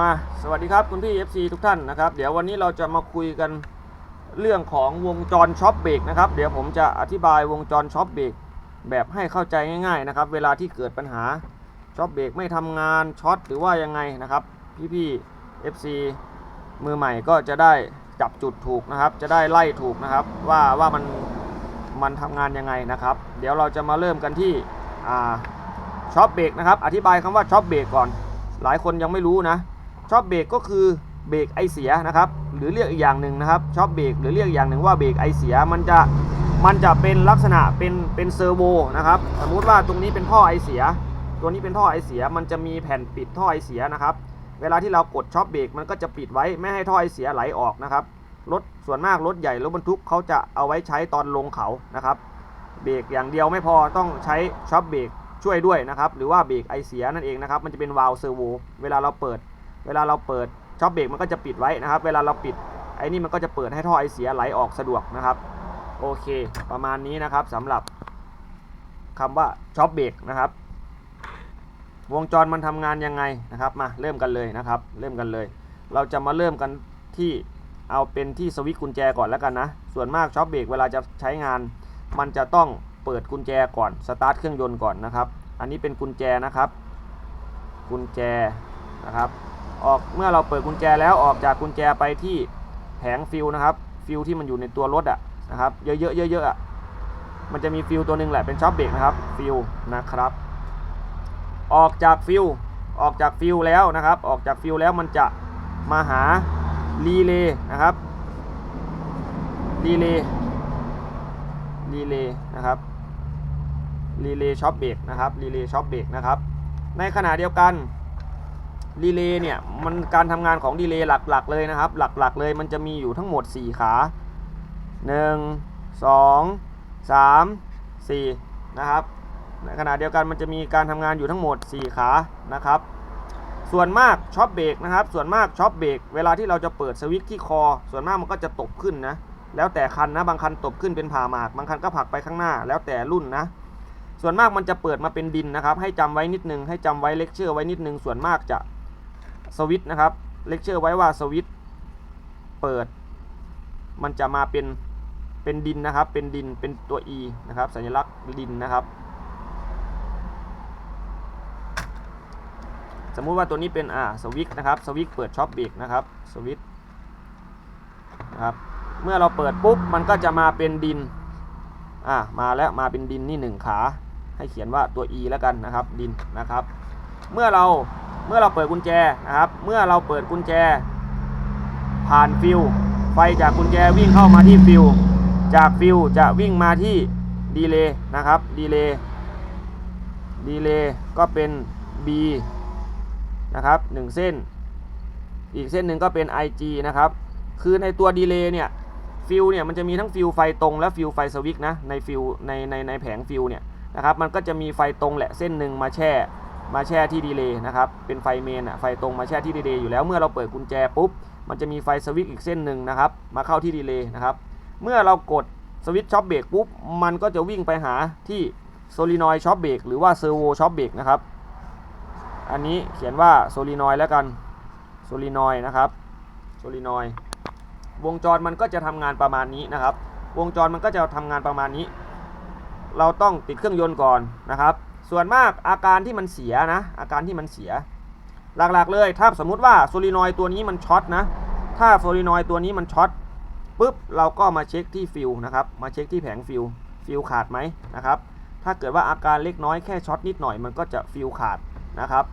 มาสวัสดีครับคุณพี่ FC ทุกท่านนะครับ เดี๋ยววันนี้เราจะมาคุยกันเรื่องของวงจรช็อปเบรกนะครับ เดี๋ยวผมจะอธิบายวงจรช็อปเบรกแบบให้เข้าใจง่ายๆนะครับ เวลาที่เกิดปัญหาช็อปเบรกไม่ทำงานช็อตหรือว่ายังไงนะครับพี่ๆ FC มือใหม่ก็จะได้จับจุดถูกนะครับ จะได้ไล่ถูกนะครับ ว่าว่ามันมันทำงานยังไงนะครับ เดี๋ยวเราจะมาเริ่มกันที่ช็อปเบรกนะครับ อธิบายคำว่าช็อปเบรกก่อน หลายคนยังไม่รู้นะ ช็อปเบรกก็คือเบรกไอเสียนะครับ หรือเรียกอีกอย่างหนึ่งนะครับช็อปเบรกหรือเรียกอย่างหนึ่งว่าเบรกไอเสียมันจะมันจะเป็นลักษณะเป็นเป็นเซอร์โวนะครับสมมุติว่าตรงนี้เป็นท่อไอเสีย ตัวนี้เป็นท่อไอเสียมันจะมีแผ่นปิดท่อไอเสียนะครับเวลาที่เรากดช็อปเบรกมันก็จะปิดไว้ไม่ให้ท่อไอเสียไหลออกนะครับรถส่วนมากรถใหญ่รถบรรทุกเขาจะเอาไว้ใช้ตอนลงเขานะครับเบรกอย่างเดียวไม่พอต้องใช้ช็อปเบรกช่วยด้วยนะครับหรือว่าเบรกไอเสียนั่นเองนะครับมันจะเป็นวาล์วเซอร์โวเวลาเราเปิด เวลาเราเปิดช็อปเบรกมันก็จะปิดไว้นะครับ เวลาเราปิดไอ้นี่มันก็จะเปิดให้ท่อไอเสียไหลออกสะดวกนะครับ โอเค ประมาณนี้นะครับสำหรับคำว่าช็อปเบรกนะครับ วงจรมันทำงานยังไงนะครับมาเริ่มกันเลยนะครับ เริ่มกันเลย เราจะมาเริ่มกันที่เอาเป็นที่สวิตช์กุญแจก่อนแล้วกันนะ ส่วนมากช็อปเบรกเวลาจะใช้งาน มันจะต้องเปิดกุญแจก่อนสตาร์ทเครื่องยนต์ก่อนนะครับ อันนี้เป็นกุญแจนะครับ กุญแจนะครับ ออกเมื่อเราเปิดกุญแจแล้วออกจากกุญแจไปที่แผงฟิวนะครับ ฟิวที่มันอยู่ในตัวรถอะนะครับ เยอะๆเยอะๆอะมันจะมีฟิวตัวหนึ่งแหละเป็นช็อปเบรกนะครับฟิวนะครับ ออกจากฟิวออกจากฟิวแล้วนะครับ ออกจากฟิวแล้วมันจะมาหารีเลย์นะครับรีเลย์รีเลย์นะครับรีเลย์ช็อปเบรกนะครับรีเลย์ช็อปเบรกนะครับ ในขณะเดียวกัน รีเลย์เนี่ยมันการทำงานของรีเลย์หลักๆเลยนะครับ หลักๆเลยมันจะมีอยู่ทั้งหมด 4 ขา 1 2 3 4 นะครับในขณะเดียวกันมันจะมีการทำงานอยู่ทั้งหมด 4 ขานะครับ ส่วนมากช็อปเบรกนะครับ ส่วนมากช็อปเบรกเวลาที่เราจะเปิดสวิตช์ที่คอ ส่วนมากมันก็จะตบขึ้นนะแล้วแต่คันนะบางคันตบขึ้นเป็นผ่าหมาก บางคันก็ผลักไปข้างหน้า แล้วแต่รุ่นนะ ส่วนมากมันจะเปิดมาเป็นดินนะครับ ให้จำไว้นิดนึงให้จำไว้เลคเชอร์ไว้นิดนึงส่วนมากจะ สวิตนะครับ เลคเชอร์ไว้ว่าสวิตเปิด มันจะมาเป็นเป็นดินนะครับ เป็นดิน เป็นตัว E นะครับ สัญลักษณ์ดินนะครับ สมมุติว่าตัวนี้เป็นอ่าสวิตนะครับ สวิตเปิดช็อปเบรกนะครับ สวิตนะครับ เมื่อเราเปิดปุ๊บ มันก็จะมาเป็นดิน อ่า มาแล้ว มาเป็นดินนี่หนึ่งขา ให้เขียนว่าตัว E แล้วกันนะครับ ดินนะครับ เมื่อเรา เมื่อเราเปิดกุญแจนะครับ เมื่อเราเปิดกุญแจ ผ่านฟิวไฟจากกุญแจวิ่งเข้ามาที่ฟิวจากฟิวจะวิ่งมาที่ดีเลย์นะครับดีเลย์ดีเลย์ก็เป็น B นะครับ1เส้น อีกเส้นหนึ่งก็เป็น IG นะครับ คือในตัวดีเลย์เนี่ยฟิวเนี่ยมันจะมีทั้งฟิวไฟตรงและฟิวไฟสวิกนะในฟิวในในในแผงฟิวเนี่ยนะครับมันก็จะมีไฟตรงแหละเส้นหนึ่งมาแช่ มาแช่ที่ดีเลย์นะครับ เป็นไฟเมนอะไฟตรงมาแช่ที่ดีเลย์อยู่แล้วเมื่อเราเปิดกุญแจปุ๊บ มันจะมีไฟสวิกอีกเส้นหนึ่งนะครับ มาเข้าที่ดีเลย์นะครับ เมื่อเรากดสวิตช์ช็อปเบรกปุ๊บ มันก็จะวิ่งไปหาที่โซลินอยช็อปเบรกหรือว่าเซอร์โวช็อปเบรกนะครับ อันนี้เขียนว่าโซลีนอยแล้วกันโซลีนอยนะครับโซลีนอยวงจรมันก็จะทำงานประมาณนี้นะครับ วงจรมันก็จะทำงานประมาณนี้ เราต้องติดเครื่องยนต์ก่อนนะครับ ส่วนมากอาการที่มันเสียนะ อาการที่มันเสีย หลักๆเลย ถ้าสมมุติว่าโซลีนอยตัวนี้มันช็อตนะ ถ้าโซลีนอยตัวนี้มันช็อตปุ๊บเราก็มาเช็คที่ฟิวนะครับ มาเช็คที่แผงฟิวฟิวขาดไหมนะครับ ถ้าเกิดว่าอาการเล็กน้อยแค่ช็อตนิดหน่อยมันก็จะฟิวขาดนะครับ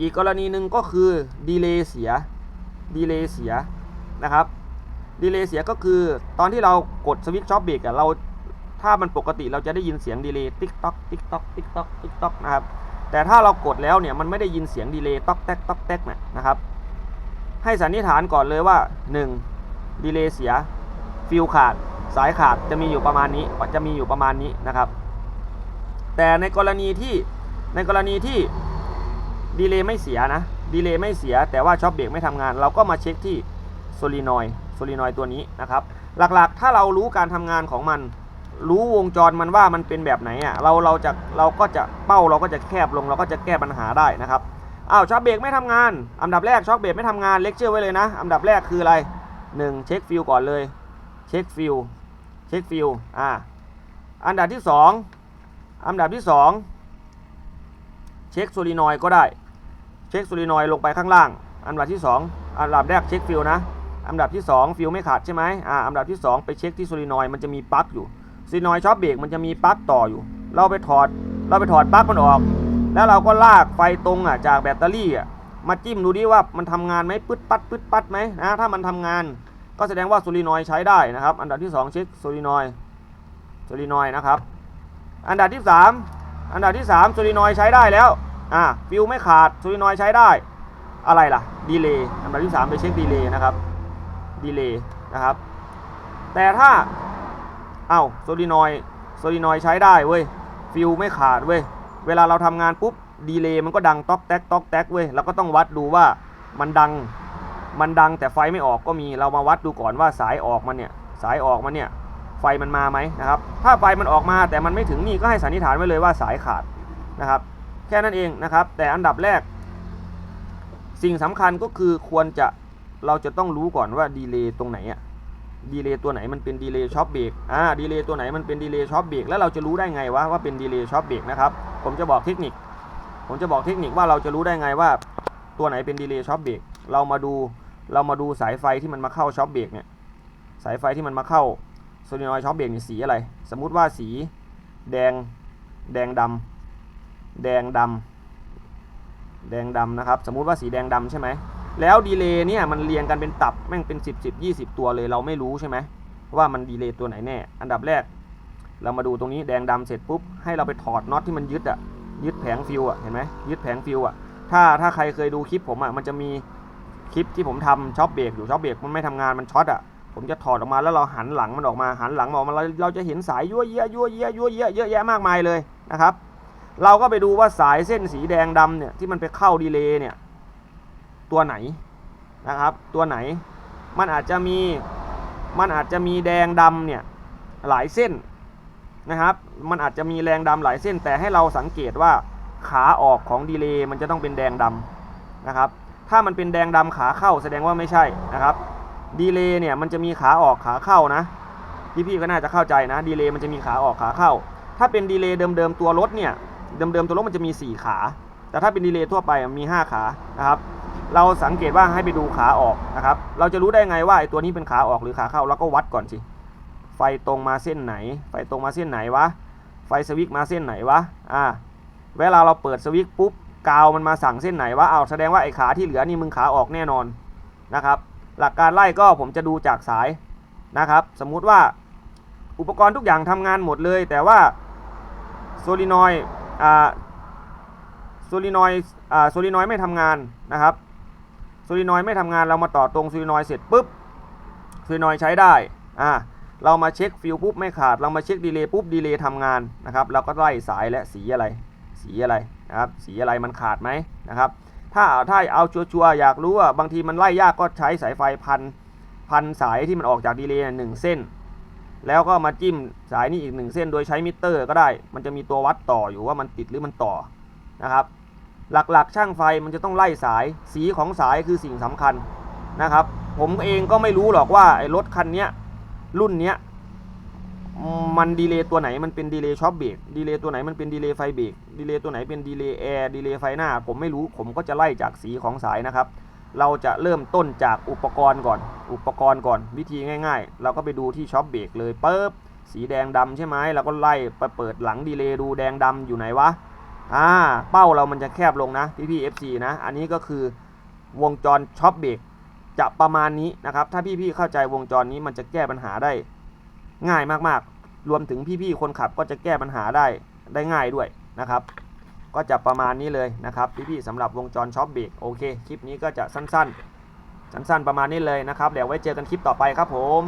อีกกรณีหนึ่งก็คือดีเลย์เสีย ดีเลย์เสียนะครับ ดีเลย์เสียก็คือตอนที่เรากดสวิตช์ช็อปเบรกเรา ถ้ามันปกติเราจะได้ยินเสียงดีเลย์ติ๊กต๊อกติ๊กต๊อกติ๊กต๊อกติ๊กต๊อกนะครับแต่ถ้าเรากดแล้วเนี่ยมันไม่ได้ยินเสียงดีเลย์ต๊อกแต๊กต๊อกแต๊กนะนะครับ ให้สันนิษฐานก่อนเลยว่า 1 ดีเลย์เสียฟิลขาด สายขาดจะมีอยู่ประมาณนี้จะมีอยู่ประมาณนี้นะครับ แต่ในกรณีที่ในกรณีที่ดีเลย์ไม่เสียนะดีเลย์ไม่เสีย แต่ว่าช็อปเบรกไม่ทำงาน เราก็มาเช็คที่โซลีนอยโซลีนอยตัวนี้นะครับ หลักๆ ถ้าเรารู้การทำงานของมัน รู้วงจรมันว่ามันเป็นแบบไหนอะเราเราจะเราก็จะเป้าเราก็จะแคบลงเราก็จะแก้ปัญหาได้นะครับอ้าวช็อคเบรกไม่ทำงาน อันดับแรกช็อคเบรกไม่ทำงานเลคเชอร์ไว้เลยนะ อันดับแรกคืออะไร 1 เช็คฟิลก่อนเลย เช็คฟิลเช็คฟิลอ่าอันดับที่ 2 อันดับที่ 2 เช็คโซลินอยด์ก็ได้ เช็คโซลินอยด์ลงไปข้างล่าง อันดับที่ 2 อันดับแรกเช็คฟิลนะ อันดับที่ 2 ฟิลไม่ขาดใช่ไหมอ่าอันดับที่ 2 ไปเช็คที่โซลินอยด์มันจะมีปลั๊กอยู่ ซลินอยช็อคเบรกมันจะมีปลั๊กต่ออยู่ เราไปถอดเราไปถอดปลั๊กมันออก แล้วเราก็ลากไฟตรงอะจากแบตเตอรี่อะมาจิ้มดูดิว่ามันทำงานไหมปึ๊ดปัดปึ๊ดปัดไหมนะถ้ามันทำงาน ก็แสดงว่าโซลินอยใช้ได้นะครับ อันดับที่ 2 เช็คโซลินอยโซลินอยนะครับ อันดับที่ 3 อันดับที่3โซลินอยใช้ได้แล้วอ่าฟิวไม่ขาดโซลินอยใช้ได้ อะไรล่ะดีเลย์อันดับที่ 3 ไปเช็คดีเลย์นะครับดีเลย์นะครับ แต่ถ้า อ้าโซลินอยโซลินอยใช้ได้เว้ยฟิวไม่ขาดเว้ยเวลาเราทำงานปุ๊บดีเลย์มันก็ดังต๊อกแต๊กต๊อกแต๊กเว้ยเราก็ต้องวัดดูว่ามันดังมันดังแต่ไฟไม่ออกก็มีเรามาวัดดูก่อนว่าสายออกมันเนี่ยสายออกมันเนี่ยไฟมันมาไหมนะครับถ้าไฟมันออกมาแต่มันไม่ถึงนี่ก็ให้สันนิษฐานไว้เลยว่าสายขาดนะครับ แค่นั้นเองนะครับ แต่อันดับแรก สิ่งสำคัญก็คือควรจะเราจะต้องรู้ก่อนว่าดีเลย์ตรงไหนอะ ดีเลย์ตัวไหนมันเป็นดีเลย์ช็อปเบรกอ่าดีเลย์ตัวไหนมันเป็นดีเลย์ช็อปเบรกแล้วเราจะรู้ได้ไงวะว่าเป็นดีเลย์ช็อปเบรกนะครับ ผมจะบอกเทคนิค ผมจะบอกเทคนิคว่าเราจะรู้ได้ไงว่า ตัวไหนเป็นดีเลย์ช็อปเบรกเรามาดูเรามาดูสายไฟที่มันมาเข้าช็อปเบรกเนี่ยสายไฟที่มันมาเข้าโซลินอยด์ช็อปเบรกนี่สีอะไร สมมุติว่าสีแดงแดงดำแดงดำแดงดำนะครับ สมมุติว่าสีแดงดำใช่ไหม แล้วดีเลย์เนี่ยมันเรียงกันเป็นตับแม่งเป็น 10 10 20 ตัวเลยเราไม่รู้ใช่ไหมว่ามันดีเลย์ตัวไหนแน่ อันดับแรก เรามาดูตรงนี้แดงดำเสร็จปุ๊บให้เราไปถอดน็อตที่มันยึดอะยึดแผงฟิวอะเห็นไหมยึดแผงฟิวอะถ้าถ้าใครเคยดูคลิปผมอะมันจะมีคลิปที่ผมทำช็อปเบรกอยู่ช็อปเบรกมันไม่ทำงานมันช็อตอะผมจะถอดออกมาแล้วเราหันหลังมันออกมาหันหลังออกมาเราเราจะเห็นสายยั่วเยี่ยยั่วเยี่ยยั่วเยี่ยเยอะแยะมากมายเลยนะครับ เราก็ไปดูว่าสายเส้นสีแดงดำเนี่ยที่มันไปเข้าดีเลย์เนี่ย ตัวไหนนะครับ ตัวไหนมันอาจจะมีมันอาจจะมีแดงดำเนี่ยหลายเส้นนะครับ มันอาจจะมีแรงดำหลายเส้น แต่ให้เราสังเกตว่าขาออกของดีเลย์มันจะต้องเป็นแดงดำนะครับ ถ้ามันเป็นแดงดำขาเข้าแสดงว่าไม่ใช่นะครับดีเลย์เนี่ยมันจะมีขาออกขาเข้านะพี่ๆก็น่าจะเข้าใจนะดีเลย์มันจะมีขาออกขาเข้า ถ้าเป็นดีเลย์เดิมๆตัวรถเนี่ยเดิมๆตัวรถมันจะมี 4 ขา แต่ถ้าเป็นดีเลย์ทั่วไปมี 5 ขานะครับ เราสังเกตว่าให้ไปดูขาออกนะครับ เราจะรู้ได้ไงว่าไอ้ตัวนี้เป็นขาออกหรือขาเข้าเราก็วัดก่อนสิ ไฟตรงมาเส้นไหน ไฟตรงมาเส้นไหนวะ ไฟสวิตช์มาเส้นไหนวะ อ่า เวลาเราเปิดสวิตช์ปุ๊บกาวมันมาสั่งเส้นไหนวะเอาแสดงว่าไอ้ขาที่เหลือนี่มึงขาออกแน่นอนนะครับ หลักการไล่ก็ผมจะดูจากสายนะครับ สมมุติว่าอุปกรณ์ทุกอย่างทำงานหมดเลย แต่ว่าโซลินอยด์อ่าโซลินอยด์อ่าโซลินอยด์ไม่ทำงานนะครับ ซลินอยด์ไม่ทำงานเรามาต่อตรงโซลินอยด์เสร็จปุ๊บโซลินอยด์ใช้ได้อ่าเรามาเช็คฟิลปุ๊บไม่ขาด เรามาเช็คดีเลย์ปุ๊บดีเลย์ทำงานนะครับ เราก็ไล่สายและสีอะไร สีอะไรนะครับสีอะไรมันขาดไหมนะครับ ถ้าถ้าเอาชัวร์ๆอยากรู้ว่าบางทีมันไล่ยากก็ใช้สายไฟพันพันสายที่มันออกจากดีเลย์หนึ่งเส้น แล้วก็มาจิ้มสายนี้อีกหนึ่งเส้น โดยใช้มิเตอร์ก็ได้ มันจะมีตัววัดต่ออยู่ว่ามันติดหรือมันต่อนะครับ หลักๆ ช่างไฟมันจะต้องไล่สายสีของสายคือสิ่งสำคัญนะครับ ผมเองก็ไม่รู้หรอกว่าไอ้รถคันเนี้ยรุ่นเนี้ยมันดีเลย์ตัวไหนมันเป็นดีเลย์ช็อปเบรกดีเลย์ตัวไหนมันเป็นดีเลย์ไฟเบรกดีเลย์ตัวไหนเป็นดีเลย์แอร์ดีเลย์ไฟหน้า ผมไม่รู้ผมก็จะไล่จากสีของสายนะครับ เราจะเริ่มต้นจากอุปกรณ์ก่อน อุปกรณ์ก่อนวิธีง่าย ๆ เราก็ไปดูที่ช็อปเบรกเลยปุ๊บสีแดงดำใช่ไหมเราก็ไล่ไปเปิดหลังดีเลย์ดูแดงดำอยู่ไหนวะ อ่าเป้าเรามันจะแคบลงนะพี่พี่ FC นะ อันนี้ก็คือวงจรช็อปเบรกจะประมาณนี้นะครับ ถ้าพี่ๆเข้าใจวงจรนี้มันจะแก้ปัญหาได้ ง่ายมากๆ รวมถึงพี่ๆคนขับก็จะแก้ปัญหาได้ได้ง่ายด้วยนะครับ ก็จะประมาณนี้เลยนะครับพี่ๆสำหรับวงจรช็อปเบรกโอเคคลิปนี้ก็จะสั้น ๆ สั้นๆประมาณนี้เลยนะครับเดี๋ยวไว้เจอกันคลิปต่อไปครับผม